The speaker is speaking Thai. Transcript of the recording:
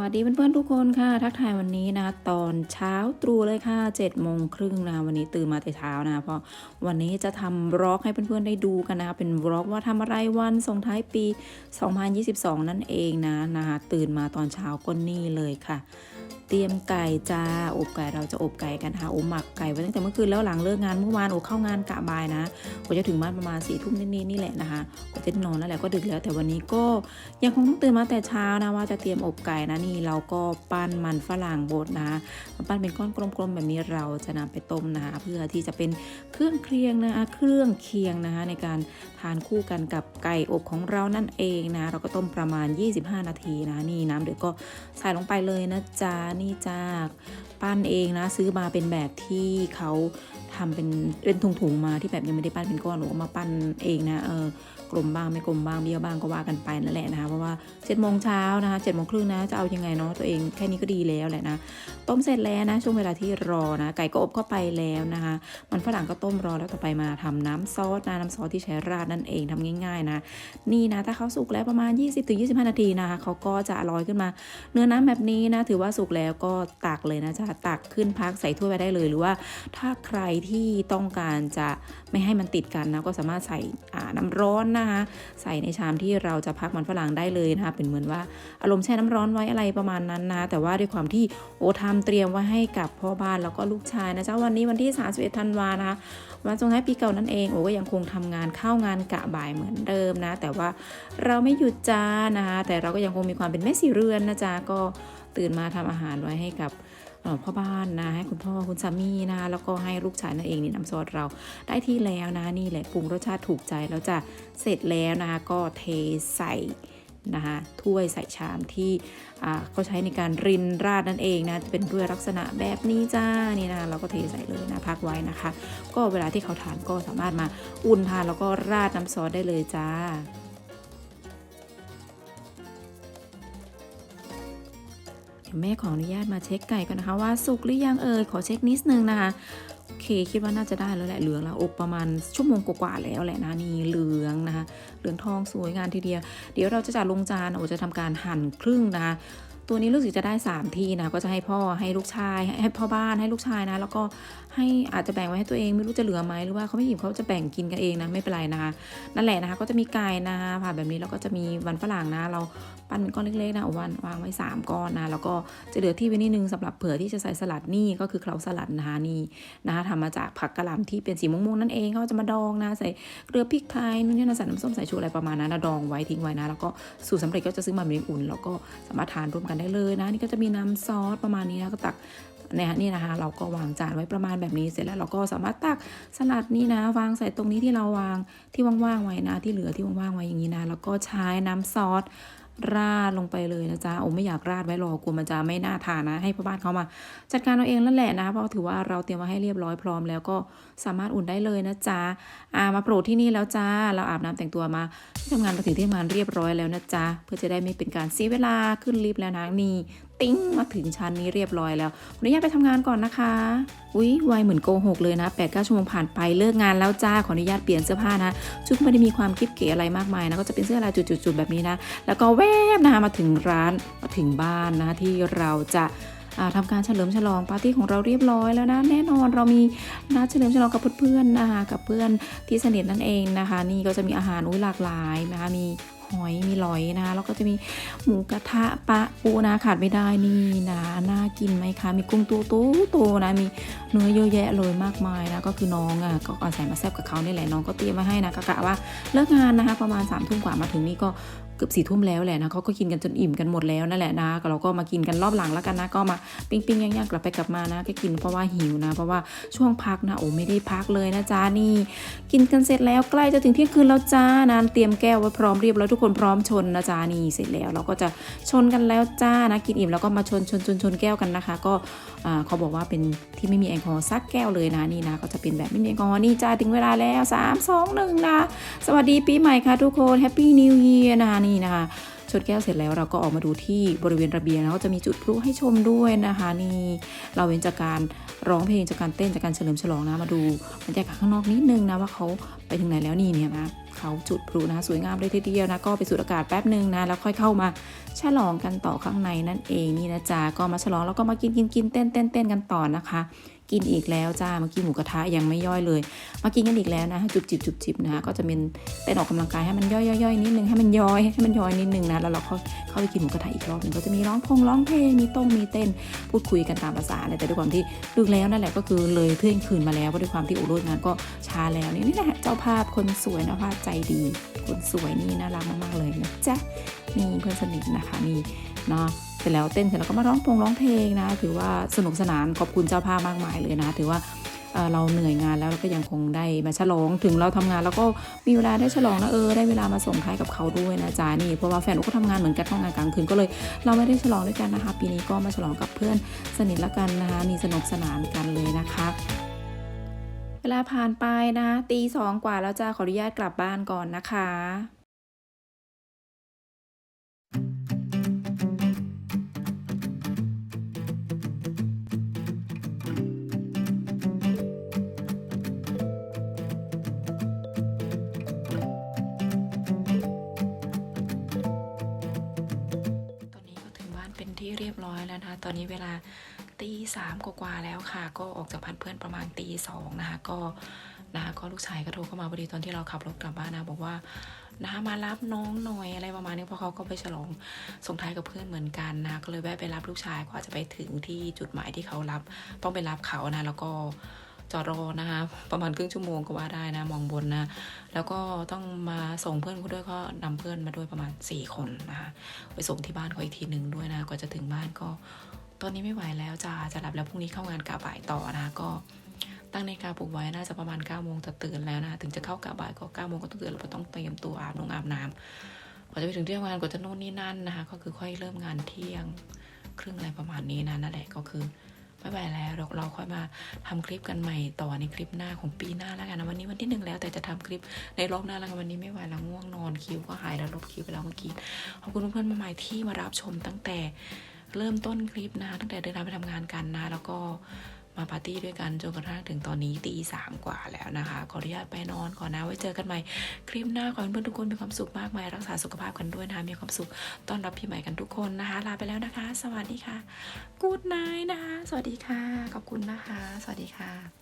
วัสดีเพื่อนๆทุกคนค่ะ ทักทายวันนี้นะ ตอนเช้าตรู่เลยค่ะ7จ็ดโมงครึ่งนะวันนี้ตื่นมาแต่เช้านะเพราะวันนี้จะทำบล็อกให้เพื่อนๆได้ดูกันนะ เป็นบล็อกว่าทำอะไรวันส่งท้ายปี 2022 นั่นเองนะนะคะตื่นมาตอนเช้าก็นี่เลยค่ะ เตรียมไก่จ้าอบไก่เราจะอบไก่กันค่ะอบหมักไก่ไว้ตั้งแต่เมื่อคืนแล้วหลังเลิกงานเมื่อวานโอเข้างานกะบ่ายนะกว่าจะถึงบ้านประมาณสี่ทุ่มนิดๆนี่แหละนะคะกว่าจะนอนนั่นแหละก็ดึกแล้วแต่วันนี้ก็ยังคงต้องตื่นมาแต่เช้านะว่าจะเตรียมอบไก่นะนี่เราก็ปั้นมันฝรั่งบดนะมาปั้นเป็นก้อนกลมๆแบบนี้เราจะนำไปต้มนะคะเพื่อที่จะเป็นเครื่องเคียงนะคะเครื่องเคียงนะคะในการทานคู่กันกับไก่อบของเรานั่นเองนะเราก็ต้มประมาณ 25 นาทีนะนี่น้ำเดือดก็ใส่ลงไปเลยนะจ๊ะนี่จ้าปั้นเองนะซื้อมาเป็นแบบที่เขา ทำเป็นเป็นถุงๆมาที่แบบยังไม่ได้ปั้นเป็นก้อนหนูก็มาปั้นเองนะเออกลมบ้างไม่กลมบ้างเบี้ยวบ้างก็ว่ากันไปนั่นแหละนะคะเพราะว่า7จ็ดโมงเช้านะคะเจ็ดโมงครึ่งนะจะเอายังไงเนาะตัวเองแค่นี้ก็ดีแล้วแหละนะต้มเสร็จแล้วนะช่วงเวลาที่รอนะไก่ก็อบเข้าไปแล้วนะคะ มันฝรั่งก็ต้มรอแล้วต่อไปมาทำน้ำซอสนะน้ำซอสที่ใช้ราดนั่นเองทำง่ายๆนะนี่นะถ้าเขาสุกแล้วประมาณ 20-25 นาทีนะคะเขาก็จะลอยขึ้นมา เนื้อน้ำแบบนี้นะถือว่าสุกแล้วก็ตักเลยนะจะตักขึ้นพักใส่ถ้วยไว้ได้เลยหรือว่าถ้าใครที่ต้องการจะไม่ให้มันติดกันนะก็สามารถใส่น้ำร้อนนะคะใส่ในชามที่เราจะพักมันฝรั่งได้เลยนะคะเป็นเหมือนว่าอารมณ์แช่น้ำร้อนไว้อะไรประมาณนั้นนะแต่ว่าด้วยความที่โอทำเตรียมไว้ให้กับพ่อบ้านแล้วก็ลูกชายนะเจ๊ะวันนี้วันที่ 31 ธันวานะคะวันสงท้ายปีเก่านั่นเองโอ้ก็ยังคงทำงานเข้างานกะบ่ายเหมือนเดิมนะ แต่ว่าเราไม่หยุดจ้านะคะแต่เราก็ยังคงมีความเป็นแม่สีเรือนนะจ๊ะก็ตื่นมาทำอาหารไว้ให้กับ พ่อบ้านนะให้คุณพ่อคุณสามีนะแล้วก็ให้ลูกชายนั่นเองนี่น้ำซอสเราได้ที่แล้วนะนี่แหละปรุงรสชาติถูกใจแล้วจะเสร็จแล้วนะคะก็เทใส่นะคะถ้วยใส่ชามที่อ่าก็ใช้ในการรินราดนั่นเองนะเป็นด้วยลักษณะแบบนี้จ้านี่นะเราก็เทใส่เลยนะพักไว้นะคะ ก็เวลาที่เขาทานก็สามารถมาอุ่นทานแล้วก็ราดน้ำซอสได้เลยจ้า ดี๋ยวแม่ขออนุญาตมาเช็คไก่ก่อนนะคะ ว่าสุกหรือยังเอ่ยขอเช็คนิดนึงนะคะโอเคคิดว่าน่าจะได้แล้วแหละเหลืองแล้วอบประมาณชั่วโมงกว่าๆแล้วแหละนะนี่เหลืองนะคะเหลืองทองสวยงามทีเดียว เดี๋ยวเราจะจัดลงจานโอจะทำการหั่นครึ่งนะคะตัวนี้รู้สึกจะได้ 3 ที่นะก็จะให้พ่อให้ลูกชายให้พ่อบ้านให้ลูกชายนะ แล้วก็ให้อาจจะแบ่งไว้ให้ตัวเองไม่รู้จะเหลือไหมหรือว่าเขาไม่หยิบเขาจะแบ่งกินกันเองนะไม่เป็นไรนะคะนั่นแหละนะคะ ก็จะมีไก่นะคะผ่าแบบนี้แล้วก็จะมีวันฝรั่งนะ เราปั้นเป็นก้อนเล็กๆนะวันวางไว้ 3 ก้อนนะแล้วก็จะเหลือที่ไว้นิดนึงสำหรับเผื่อที่จะใส่สลัดนี่ก็คือเคล้าสลัดนะคะนี่นะคะทำมาจากผักกะหล่ำที่เป็นสีม่วงๆนั่นเองเขาจะมาดองนะใส่เกลือพริกไทยนู่นนี่นะใส่น้ำส้มสายชูอะไรประมาณนั้นนะดองไว้ทิ้งไว้นะ แล้วก็สูตรสำเร็จก็จะซื้อมาเป็นอุ่น แล้วก็สามารถทานร่วมกันได้เลยนะนี่ก็จะมีน้ำซอสประมาณนี้นะก็ตัก เนี่ยนี่นะคะ เราก็วางจานไว้ประมาณแบบนี้เสร็จแล้วเราก็สามารถตักสลัดนี่นะ วางใส่ตรงนี้ที่เราวางที่ว่างๆไว้นะ ที่เหลือที่ว่างๆไว้อย่างนี้นะแล้วก็ใช้น้ำซอสราดลงไปเลยนะจ๊ะโอ้ไม่อยากราดไว้รอกลัวมันจะไม่น่าทานนะ ให้พ่อบ้านเขามา จัดการเอาเองนั่นแหละนะ เพราะถือว่าเราเตรียมไว้ให้เรียบร้อยพร้อมแล้วก็สามารถอุ่นได้เลยนะจ๊ะอ่ามาโปรดที่นี่แล้วจ้า เราอาบน้ำแต่งตัวมาที่ทำงานมาถึงที่ทำงานเรียบร้อยแล้วนะจ๊ะเพื่อจะได้ไม่เป็นการเสียเวลาขึ้นลิฟต์แล้วนะนี่ ติ้งมาถึงชั้นนี้เรียบร้อยแล้วขออนุญาตไปทำงานก่อนนะคะอุ้ยไวเหมือนโกหกเลยนะ8ปดเชั่วโมงผ่านไปเลิกงานแล้วจ้าขออนุญาตเปลี่ยนเสื้อผ้านะชุดไม่ได้มีความคิดเก๋อะไรมากมายนะก็จะเป็นเสื้อลายจุดๆแบบนี้นะแล้วก็แวบนะคะมาถึงร้านมาถึงบ้านนะที่เราจะาทำการเฉลิมฉลองปาร์ตี้ของเราเรียบร้อยแล้วนะแน่นอนเรามีนัดเฉลิมฉลองกับเพื่อนๆนะคะกับเพื่อนที่สนิทนั่นเองนะคะ นี่ก็จะมีอาหารอุ้ยหลากหลายนะคะมี หอยมีลอยนะคะแล้วก็จะมีหมูกระทะปลาปูนะขาดไม่ได้นี่นะน่ากินไหมคะ มีกุ้งตัวโตโตนะมีเนื้อเยอะแยะเลยมากมายนะก็คือน้องอะก็อาศัยมาแซบกับเขาเนี่แหละน้องก็เตรียมมาให้นะกะกะว่าเลิกงานนะคะ ประมาณ3ามทุ่มกว่ามาถึงนี่ก็เกือบสี่ทุ่มแล้วแหละนะเขาก็กินกันจนอิ่มกันหมดแล้วนั่นแหละนะเราก็มากินกันรอบหลังแล้วกันนะ ก็มาปิ้งปิ้งย่างๆกลับไปกลับมานะ ก็กินเพราะว่าหิวนะ เพราะว่าช่วงพักนะโอ้ไม่ได้พักเลยนะจ้านี่ กินกันเสร็จแล้วใกล้จะถึงเที่ยงคืนแล้วจ้านะเตรียมแก้วไว้พร้อมเรียบร้อยทุกคนพร้อมชนนะจ้านี่เสร็จแล้ว เราก็จะชนกันแล้วจ้านะกินอิ่มแล้วก็มาชนชนชนชนแก้วกันนะคะ ก็เขาบอกว่าเป็นที่ไม่มีแอลกอฮอล์สักแก้วเลยนะนี่นะก็จะเป็นแบบไม่มีแอลกอฮอล์นี่จ้าถึงเวลาแล้ว 3 2 1นะสวัสดีปีใหม่ค่ะทุกคนแฮปปี้นิว e ย r นะคะนี่นะคะชนแก้วเสร็จแล้วเราก็ออกมาดูที่บริเวณระเบียงแล้วก็จะมีจุดพลุให้ชมด้วยนะคะนี่เราเว้นจากการร้องเพลงจากการเต้นจากการเฉลิมฉลองนะมาดูบรรยากาศข้างนอกนิดนึงนะว่าเขา ไปถึงไหนแล้วนี่เนี่ยนะเขาจุดพลุนะสวยงามเลยทีเดียวนะก็ไปสูดอากาศแป๊บหนึ่งนะแล้วค่อยเข้ามาฉลองกันต่อข้างในนั่นเองนี่นะจ๊ะก็มาฉลองแล้วก็มากินกินกินเต้นเต้นเต้นกันต่อนะคะกินอีกแล้วจ้าเมื่อกี้หมูกระทะยังไม่ย่อยเลย มากินกันอีกแล้วนะจุบจิบจุบจิบนะก็จะเป็นเต้นออกกำลังกายให้มันย่อยย่อยนิดนึงให้มันย้อยให้มันย้อยนิดนึงนะแล้วเราเข้าเข้าไปกินหมูกระทะอีกรอบหนึงก็จะมีร้องพงร้องเพลงมีต้งมีเต้นพูดคุยกันตามภาษาเลยแต่ด้วยความที่ดึกแล้วนั่นแหละก็คือเลยเที่ยงคืนมาแล้วเพราะด้วยความที่อุรุงานก็ช้าแล้วนี่นี่แหละเจ้าภาพคนสวยนะภาพใจดี คนสวยนี่น่ารักมากๆเลยนะจ๊ะนี่เพื่อนสนิทนะคะนี่เนาะเสร็จแล้วเต้นเสร็จแล้วก็มาร้องพงร้องเพลงนะ ถือว่าสนุกสนานขอบคุณเจ้าภาพมากมายเลยนะ ถือว่าเอ่อเราเหนื่อยงานแล้วเราก็ยังคงได้มาฉลองถึงเราทำงานแล้วก็มีเวลาได้ฉลองนะเออได้เวลามาส่งท้ายกับเขาด้วยนะจ๊ะนี่เพราะว่าแฟนก็ทำงานเหมือนกันทำงานกลางคืนก็เลย เราไม่ได้ฉลองด้วยกันนะคะ ปีนี้ก็มาฉลองกับเพื่อนสนิทละกันนะคะนี่สนุกสนานกันเลยนะคะ เวลาผ่านไปนะตีสองกว่าแล้วจ้าขออนุญาตกลับบ้านก่อนนะคะตอนนี้ก็ถึงบ้านเป็นที่เรียบร้อยแล้วนะคะตอนนี้เวลา ตีสามกว่าแล้วค่ะ ก็ออกจากบ้านเพื่อนประมาณตีสองนะคะ ก็นะคะก็ลูกชายก็โทรเข้ามาพอดีตอนที่เราขับรถกลับบ้านนะบอกว่านะคะมารับน้องหน่อยอะไรประมาณนี้เพราะเขาก็ไปฉลองส่งท้ายกับเพื่อนเหมือนกันนะก็เลยแวะไปรับลูกชายกว่าจะไปถึงที่จุดหมายที่เขารับ ต้องไปรับเขานะแล้วก็จอดรอนะคะประมาณครึ่งชั่วโมงก็ว่าได้นะมองบนนะแล้วก็ต้องมาส่งเพื่อนเขาด้วยก็นำเพื่อนมาด้วยประมาณ 4 คนนะคะไปส่งที่บ้านเขาอีกทีหนึ่งด้วยนะกว่าจะถึงบ้านก็ ตอนนี้ไม่ไหวแล้วจ้าจะหลับแล้วพรุ่งนี้เข้างานกะบ่ายต่อนะก็ตั้งในาฬิกาปลุกไว้น่าจะประมาณ9ก้าโมงจะตื่นแล้วนะถึงจะเข้ากะบ่ายก็9ก้าโมงก็ต้องตื่นเราต้องเตรียมตัวอาบน้ำอาบน้ำกว่าจะไปถึงที่ทำงานกว่าจะโน่นนี่นั่นนะคะ ก็คือค่อยเริ่มงานเที่ยงครึ่งอะไรประมาณนี้นะนั่นแหละก็คือไม่ไหวแล้วเราเราค่อยมาทำคลิปกันใหม่ต่อในคลิปหน้าของปีหน้าแล้วกันนะวันนี้วันที่หนึ่งแล้วแต่จะทำคลิปในรอบหน้าแล้วกันวันนี้ไม่ไหวแล้วง่วงนอนคิวก็หายแล้วลบคิวไปแล้วเมื่อกี้ขอบคุณเพื่อนๆมาใหม่ที่มารับชมตั้งแต่ เริ่มต้นคลิปนะตั้งแต่เดินทางไปทำงานกันนะแล้วก็มาปาร์ตี้ด้วยกันจนกระทั่งถึงตอนนี้ตีสามกว่าแล้วนะคะ ขออนุญาตไปนอนก่อนนะ ไว้เจอกันใหม่คลิปหน้าขอให้เพื่อนทุกคนมีความสุขมากมายรักษาสุขภาพกันด้วยนะคะ มีความสุขต้อนรับพี่ใหม่กันทุกคนนะคะ ลาไปแล้วนะคะ สวัสดีค่ะกูดไนท์นะคะ สวัสดีค่ะ ขอบคุณนะคะ สวัสดีค่ะ